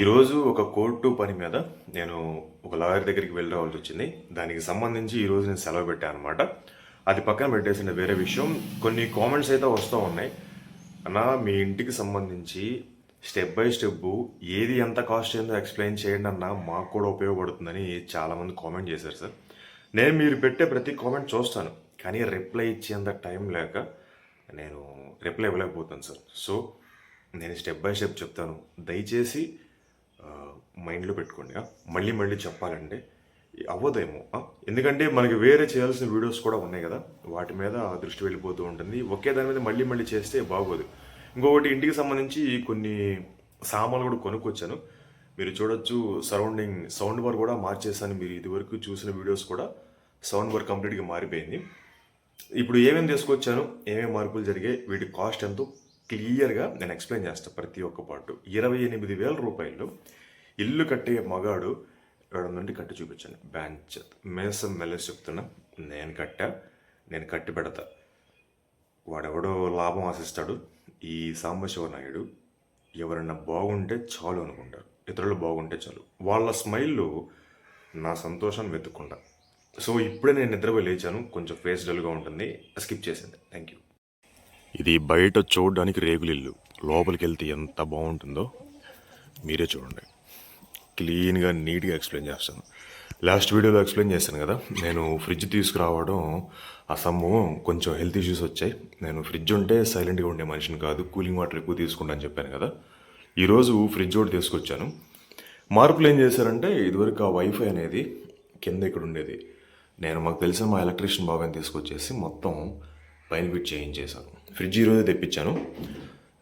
ఈరోజు ఒక కోర్టు పని మీద నేను ఒక లాయర్ దగ్గరికి వెళ్ళి రావాల్సి వచ్చింది. దానికి సంబంధించి ఈరోజు నేను సెలవు పెట్టాను అనమాట అది పక్కన పెట్టేసిన వేరే విషయం. కొన్ని కామెంట్స్ అయితే వస్తూ ఉన్నాయి. అన్న మీ ఇంటికి సంబంధించి స్టెప్ బై స్టెప్ ఏది ఎంత కాస్ట్ అయిందో ఎక్స్ప్లెయిన్ చేయండి అన్న మాకు కూడా ఉపయోగపడుతుందని చాలామంది కామెంట్ చేశారు సార్. నేను మీరు పెట్టే ప్రతి కామెంట్ చూస్తాను కానీ రిప్లై ఇచ్చేంత టైం లేక నేను రిప్లై ఇవ్వలేకపోతాను సార్. సో నేను స్టెప్ బై స్టెప్ చెప్తాను. దయచేసి మైండ్లో పెట్టుకోండి మళ్ళీ మళ్ళీ చెప్పాలంటే అవ్వదేమో ఎందుకంటే మనకి వేరే చేయాల్సిన వీడియోస్ కూడా ఉన్నాయి కదా వాటి మీద దృష్టి వెళ్ళిపోతూ ఉంటుంది. ఒకే దాని మీద మళ్ళీ మళ్ళీ చేస్తే బాగోదు. ఇంకొకటి ఇంటికి సంబంధించి కొన్ని సామాన్లు కూడా కొనుక్కొచ్చాను. మీరు చూడొచ్చు సరౌండింగ్ సౌండ్ బార్ కూడా మార్చేసాను మీరు ఇదివరకు చూసిన వీడియోస్ కూడా సౌండ్ బార్ కంప్లీట్గా మారిపోయింది. ఇప్పుడు ఏమేమి తీసుకొచ్చాను ఏమేమి మార్పులు జరిగాయి వీటి కాస్ట్ ఎంతో క్లియర్గా నేను ఎక్స్ప్లెయిన్ చేస్తాను ప్రతి ఒక్క పాటు. ఇరవై ఎనిమిది వేల రూపాయలు ఇల్లు కట్టే మగాడు ఎవడ నుండి కట్టి చూపించాను బ్యాంచ్. మేసం మెల్లెస్ చెప్తున్నా నేను కట్టా నేను కట్టి పెడతా. వాడెవడో లాభం ఆశిస్తాడు. ఈ సాంబశివ నాయుడు ఎవరైనా బాగుంటే చాలు అనుకుంటారు. ఇతరులు బాగుంటే చాలు. వాళ్ళ స్మైల్లో నా సంతోషాన్ని వెతుక్కుంటా. సో ఇప్పుడే నేను నిద్రపోయి లేచాను. కొంచెం ఫేస్ డల్గా ఉంటుంది. స్కిప్ చేసింది థ్యాంక్ యూ. ఇది బయట చూడడానికి రేగులిల్లు. లోపలికి వెళ్తే ఎంత బాగుంటుందో మీరే చూడండి. క్లీన్గా నీట్గా ఎక్స్ప్లెయిన్ చేస్తాను. లాస్ట్ వీడియోలో ఎక్స్ప్లెయిన్ చేశాను కదా నేను ఫ్రిడ్జ్ తీసుకురావడం ఆ సమ్ము కొంచెం హెల్త్ ఇష్యూస్ వచ్చాయి. నేను ఫ్రిడ్జ్ ఉంటే సైలెంట్గా ఉండే మనిషిని కాదు కూలింగ్ వాటర్ ఎక్కువ తీసుకుంటాను చెప్పాను కదా. ఈరోజు ఫ్రిడ్జ్ ఒకటి తీసుకొచ్చాను. మార్పులు ఏం చేశారంటే ఇదివరకు ఆ వైఫై అనేది కింద ఇక్కడ ఉండేది. నేను మాకు తెలిసిన మా ఎలక్ట్రీషియన్ బాబాయ్ తీసుకొచ్చేసి మొత్తం పైన ఫిట్ చేయించేశాను. ఫ్రిడ్జ్ ఈరోజే తెప్పించాను.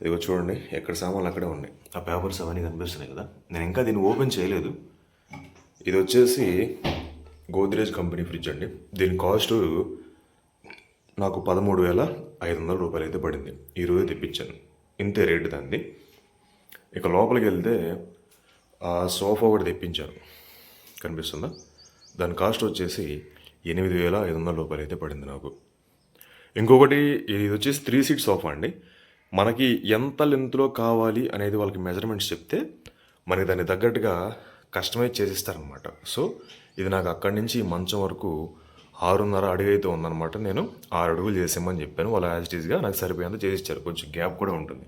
ఇదిగో చూడండి ఎక్కడ సామాన్లు అక్కడే ఉన్నాయి. ఆ పేపర్స్ అవన్నీ కనిపిస్తున్నాయి కదా. నేను ఇంకా దీన్ని ఓపెన్ చేయలేదు. ఇది వచ్చేసి గోద్రేజ్ కంపెనీ ఫ్రిడ్జ్ అండి. దీని కాస్ట్ నాకు పదమూడు వేల ఐదు వందల రూపాయలు అయితే పడింది. ఈరోజు తెప్పించాను. ఇంతే రేటు దాన్ని ఇక లోపలికి వెళ్తే ఆ సోఫా ఒకటి తెప్పించాను. కనిపిస్తుందా? దాని కాస్ట్ వచ్చేసి ఎనిమిది వేల ఐదు వందల రూపాయలు అయితే పడింది నాకు. ఇంకొకటి ఇది వచ్చేసి త్రీ సీట్ సోఫా అండి. మనకి ఎంత లెంత్లో కావాలి అనేది వాళ్ళకి మెజర్మెంట్స్ చెప్తే మనకి దాన్ని తగ్గట్టుగా కస్టమైజ్ చేసిస్తారనమాట సో ఇది నాకు అక్కడి నుంచి మంచం వరకు ఆరున్నర అడుగు అయితే ఉందన్నమాట. నేను ఆరు అడుగులు చేసేమని చెప్పాను. వాళ్ళు యాజ్ ఇట్ నాకు సరిపోయేంత చేసిచ్చారు కొంచెం గ్యాప్ కూడా ఉంటుంది.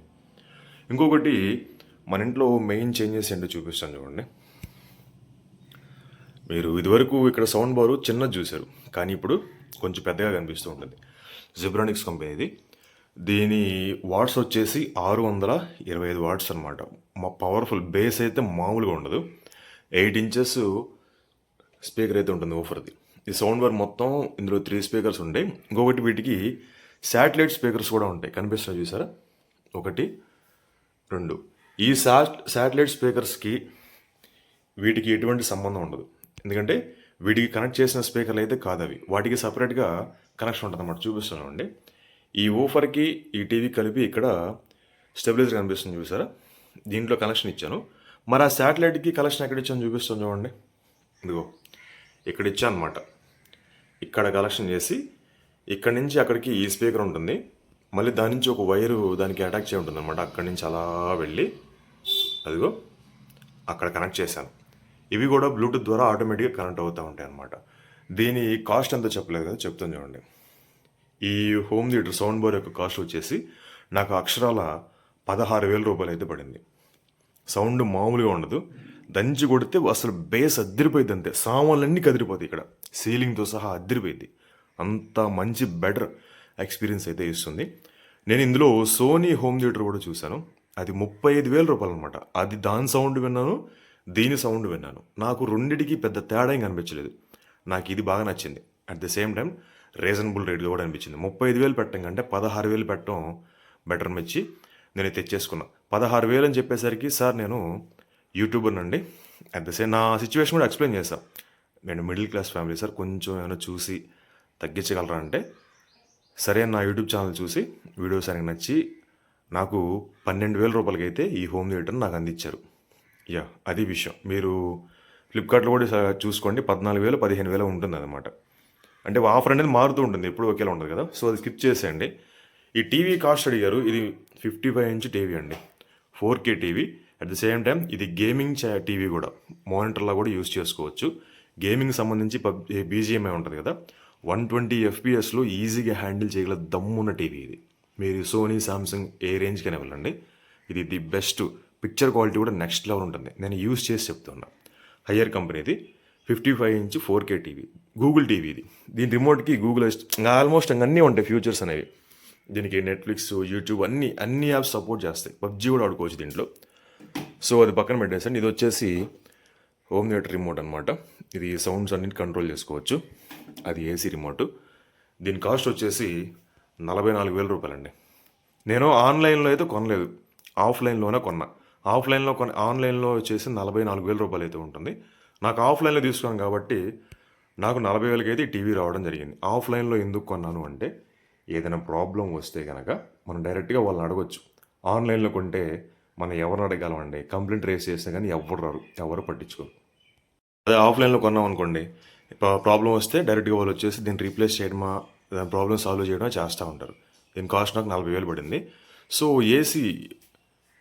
ఇంకొకటి మన ఇంట్లో మెయిన్ చేంజెస్ ఏంటో చూపిస్తాను చూడండి. మీరు ఇదివరకు ఇక్కడ సౌండ్ బారు చిన్నది చూశారు. కానీ ఇప్పుడు కొంచెం పెద్దగా కనిపిస్తూ ఉంటుంది. జిబ్రానిక్స్ కంపెనీది దీని వాట్స్ వచ్చేసి ఆరు వందల ఇరవై ఐదు వాట్స్ అనమాట మా పవర్ఫుల్ బేస్ అయితే మామూలుగా ఉండదు. ఎయిట్ ఇంచెస్ స్పీకర్ అయితే ఉంటుంది ఓఫర్ది ఈ సౌండ్ బార్ మొత్తం ఇందులో త్రీ స్పీకర్స్ ఉంటాయి. ఇంకొకటి వీటికి శాటిలైట్ స్పీకర్స్ కూడా ఉంటాయి. కనిపిస్తున్నాయి చూసారా? ఒకటి రెండు. ఈ శాట్ శాటిలైట్ స్పీకర్స్కి వీటికి ఎటువంటి సంబంధం ఉండదు. ఎందుకంటే వీటికి కనెక్ట్ చేసిన స్పీకర్లు అయితే కాదు అవి. వాటికి సపరేట్గా కనెక్షన్ ఉంటుంది అన్నమాట చూపిస్తున్నామండి ఈ ఊఫర్కి ఈ టీవీ కలిపి ఇక్కడ స్టెబిలైజర్ కనిపిస్తుంది చూసారా? దీంట్లో కనెక్షన్ ఇచ్చాను. మరి ఆ శాటిలైట్కి కనెక్షన్ ఎక్కడ ఇచ్చాను చూపిస్తాను చూడండి. ఇదిగో ఇక్కడ ఇచ్చాను అనమాట ఇక్కడ కనెక్షన్ చేసి ఇక్కడ నుంచి అక్కడికి ఈ స్పీకర్ ఉంటుంది. మళ్ళీ దాని నుంచి ఒక వైరు దానికి అటాక్ చేయి ఉంటుంది అనమాట అక్కడి నుంచి అలా వెళ్ళి అదిగో అక్కడ కనెక్ట్ చేశాను. ఇవి కూడా బ్లూటూత్ ద్వారా ఆటోమేటిక్గా కనెక్ట్ అవుతూ ఉంటాయి అనమాట దీని కాస్ట్ ఎంతో చెప్పలేదు కదా? చెప్తాను చూడండి. ఈ హోమ్ థియేటర్ సౌండ్ బార్ యొక్క కాస్ట్ వచ్చేసి నాకు అక్షరాల పదహారు వేల రూపాయలు అయితే పడింది. సౌండ్ మామూలుగా ఉండదు. దంచి కొడితే అసలు బేస్ అద్దరిపోయింది అంతే. సామాన్లన్నీ కదిరిపోతాయి ఇక్కడ. సీలింగ్తో సహా అద్దరిపోయింది. అంత మంచి బెటర్ ఎక్స్పీరియన్స్ అయితే ఇస్తుంది. నేను ఇందులో సోనీ హోమ్ థియేటర్ కూడా చూశాను. అది ముప్పై ఐదు వేల రూపాయలు అనమాట అది దాని సౌండ్ విన్నాను దీని సౌండ్ విన్నాను. నాకు రెండిటికి పెద్ద తేడా ఏం కనిపించలేదు. నాకు ఇది బాగా నచ్చింది. At the same time reasonable రేట్గా కూడా అనిపించింది. ముప్పై ఐదు వేలు పెట్టడం కంటే పదహారు వేలు పెట్టడం బెటర్ మెచ్చి నేను తెచ్చేసుకున్నాను తెచ్చేసుకున్నా. పదహారు వేలు అని చెప్పేసరికి సార్ నేను యూట్యూబర్ అండి. అట్ ద సేమ్ నా సిచ్యువేషన్ కూడా ఎక్స్ప్లెయిన్ చేస్తాను నేను మిడిల్ క్లాస్ ఫ్యామిలీ సార్ కొంచెం ఏమైనా చూసి తగ్గించగలరా అంటే సరే నా యూట్యూబ్ ఛానల్ చూసి వీడియోస్ సరిగ్గా నచ్చి నాకు పన్నెండు వేల రూపాయలకి అయితే ఈ హోమ్ థియేటర్ నాకు అందించారు. యా అది విషయం. మీరు ఫ్లిప్కార్ట్లో కూడా చూసుకోండి. పద్నాలుగు వేలు పదిహేను వేలు ఉంటుంది అనమాట అంటే ఆఫర్ అనేది మారుతూ ఉంటుంది ఎప్పుడు ఒకేలా ఉండదు కదా. సో అది స్కిప్ చేసేయండి. ఈ టీవీ కాస్ట్ అడిగారు ఇది ఫిఫ్టీ ఫైవ్ ఇంచ్ టీవీ అండి. Four K TV. At the same time ఇది గేమింగ్ టీవీ కూడా మానిటర్లా కూడా యూస్ చేసుకోవచ్చు. గేమింగ్ సంబంధించి పబ్ బీజిఎంఐ ఉంటుంది కదా. వన్ ట్వంటీ ఎఫ్పిఎస్లో ఈజీగా హ్యాండిల్ చేయగల దమ్మున్న టీవీ ఇది. మీరు సోనీ సామ్సంగ్ ఏ రేంజ్కైనా వెళ్ళండి. ఇది ది బెస్ట్ పిక్చర్ క్వాలిటీ కూడా నెక్స్ట్ లెవెల్ ఉంటుంది. నేను యూస్ చేసి చెప్తున్నా. హయ్యర్ కంపెనీది fifty five inch four K TV. Google TV ఇది. దీని రిమోట్కి గూగుల్ ఆల్మోస్ట్ ఇంకా అన్నీ ఉంటాయి ఫ్యూచర్స్ అనేవి. దీనికి నెట్ఫ్లిక్స్ యూట్యూబ్ అన్ని అన్ని యాప్స్ సపోర్ట్ చేస్తాయి. పబ్జీ కూడా ఆడుకోవచ్చు దీంట్లో. సో అది పక్కన పెట్టేసండి ఇది వచ్చేసి హోమ్ థియేటర్ రిమోట్ అనమాట ఇది సౌండ్స్ అన్నిటి కంట్రోల్ చేసుకోవచ్చు. అది ఏసీ రిమోట్. దీని కాస్ట్ వచ్చేసి నలభై నాలుగు వేల రూపాయలండి. నేను ఆన్లైన్లో అయితే కొనలేదు. ఆఫ్లైన్లోనే కొన్నా. ఆఫ్లైన్లో కొన ఆన్లైన్లో వచ్చేసి నలభై నాలుగు వేల రూపాయలు అయితే ఉంటుంది. నాకు ఆఫ్లైన్లో తీసుకున్నాను కాబట్టి నాకు నలభై వేలకి అయితే ఈ టీవీ రావడం జరిగింది. ఆఫ్లైన్లో ఎందుకు కొన్నాను అంటే ఏదైనా ప్రాబ్లం వస్తే కనుక మనం డైరెక్ట్గా వాళ్ళని అడగొచ్చు. ఆన్లైన్లో కొంటే మనం ఎవరిని అడగలమండి కంప్లైంట్ రేస్ చేస్తే కానీ ఎవరు రారు. ఎవరు పట్టించుకోరు. అదే ఆఫ్లైన్లో కొన్నాం అనుకోండి ప్రాబ్లం వస్తే డైరెక్ట్గా వాళ్ళు వచ్చేసి దీన్ని రీప్లేస్ చేయడమా దాని ప్రాబ్లం సాల్వ్ చేయడమా చేస్తూ ఉంటారు. దీని కాస్ట్ నాకు నలభై వేలు పడింది. సో ఏసీ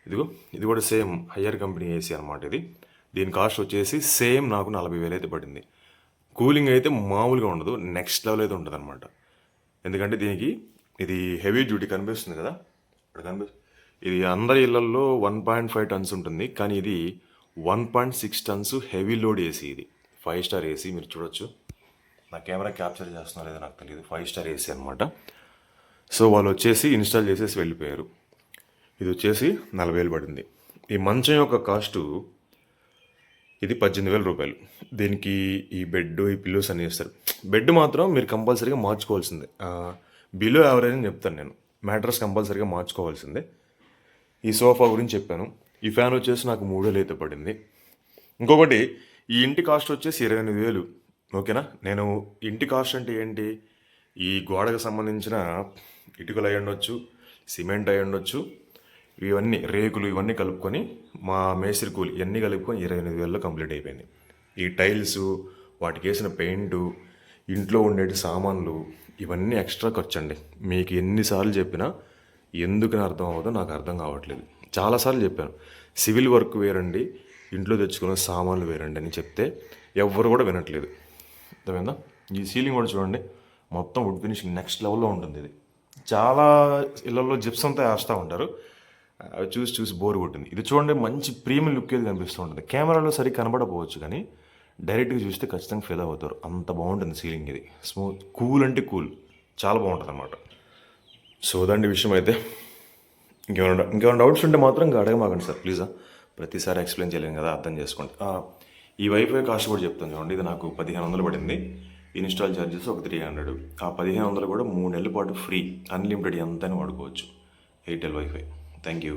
ఇదిగో ఇది కూడా సేమ్ హయ్యర్ కంపెనీ ఏసీ అనమాట ఇది. దీని కాస్ట్ వచ్చేసి సేమ్ నాకు నలభై వేలు అయితే పడింది. కూలింగ్ అయితే మామూలుగా ఉండదు నెక్స్ట్ లెవెల్ అయితే ఉంటుంది అనమాట ఎందుకంటే దీనికి ఇది హెవీ డ్యూటీ కనిపిస్తుంది కదా? ఇక్కడ కనిపిస్తుంది. ఇది అందరి ఇళ్ళల్లో వన్ పాయింట్ ఫైవ్ టన్స్ ఉంటుంది కానీ ఇది one point six tons heavy load AC ఇది. ఫైవ్ స్టార్ ఏసీ మీరు చూడొచ్చు. నా కెమెరా క్యాప్చర్ చేస్తున్నా లేదో నాకు తెలియదు. ఫైవ్ స్టార్ ఏసీ అనమాట సో వాళ్ళు వచ్చేసి ఇన్స్టాల్ చేసేసి వెళ్ళిపోయారు. ఇది వచ్చేసి నలభై వేలు పడింది. ఈ మంచం యొక్క కాస్టు ఇది పద్దెనిమిది వేల రూపాయలు. దీనికి ఈ బెడ్ ఈ పిల్లోస్ అని ఇస్తారు బెడ్ మాత్రం మీరు కంపల్సరీగా మార్చుకోవాల్సిందే. బిలో యావరేజ్ అని చెప్తాను నేను. మ్యాట్రస్ కంపల్సరీగా మార్చుకోవాల్సిందే. ఈ సోఫా గురించి చెప్పాను. ఈ ఫ్యాన్ వచ్చేసి నాకు మూడు వేలు అయితే పడింది. ఇంకొకటి ఈ ఇంటి కాస్ట్ వచ్చేసి ఇరవై ఎనిమిది వేలు. ఓకేనా నేను ఇంటి కాస్ట్ అంటే ఏంటి? ఈ గోడకు సంబంధించిన ఇటుకలు అయి ఉండొచ్చు సిమెంట్ అయి ఉండొచ్చు ఇవన్నీ రేకులు ఇవన్నీ కలుపుకొని మా మేస్త్రి కూలి ఇవన్నీ కలుపుకొని ఇరవై ఎనిమిది వేలలో కంప్లీట్ అయిపోయింది. ఈ టైల్స్ వాటికి వేసిన పెయింటు ఇంట్లో ఉండేటి సామాన్లు ఇవన్నీ ఎక్స్ట్రా ఖర్చు అండి మీకు ఎన్నిసార్లు చెప్పినా ఎందుకని అర్థం అవ్వదో నాకు అర్థం కావట్లేదు. చాలాసార్లు చెప్పాను సివిల్ వర్క్ వేరండి ఇంట్లో తెచ్చుకున్న సామాన్లు వేరండి అని చెప్తే ఎవ్వరు కూడా వినట్లేదు. అర్థమైందా? ఈ సీలింగ్ కూడా చూడండి మొత్తం వుడ్ ఫినిషింగ్ నెక్స్ట్ లెవెల్లో ఉంటుంది ఇది. చాలా ఇళ్ళల్లో జిప్సంతో వేస్తూ ఉంటారు. అవి చూసి చూసి బోర్ కొట్టింది. ఇది చూడండి మంచి ప్రీమియం లుక్ ఏది కనిపిస్తూ ఉంటుంది. కెమెరాలో సరి కనబడపోవచ్చు కానీ డైరెక్ట్గా చూస్తే ఖచ్చితంగా ఫీల్ అవుతారు. అంత బాగుంటుంది సీలింగ్ ఇది. స్మూత్ కూల్ అంటే కూల్ చాలా బాగుంటుంది అనమాట సో అదండి విషయం అయితే ఇంకేమైనా ఇంకేమైనా డౌట్స్ ఉంటే మాత్రం ఇంకా అడగమాకండి సార్. ప్లీజా ప్రతిసారి ఎక్స్ప్లెయిన్ చేయలేము కదా అర్థం చేసుకోండి. ఈ వైఫై కాస్ట్ కూడా చెప్తాను చూడండి. ఇది నాకు పదిహేను వందలు పడింది. ఇన్స్టాల్ ఛార్జెస్ ఒక త్రీ హండ్రెడ్ ఆ పదిహేను వందలు కూడా మూడు నెలల పాటు ఫ్రీ అన్లిమిటెడ్ ఎంతైనా వాడుకోవచ్చు. Airtel wifi thank you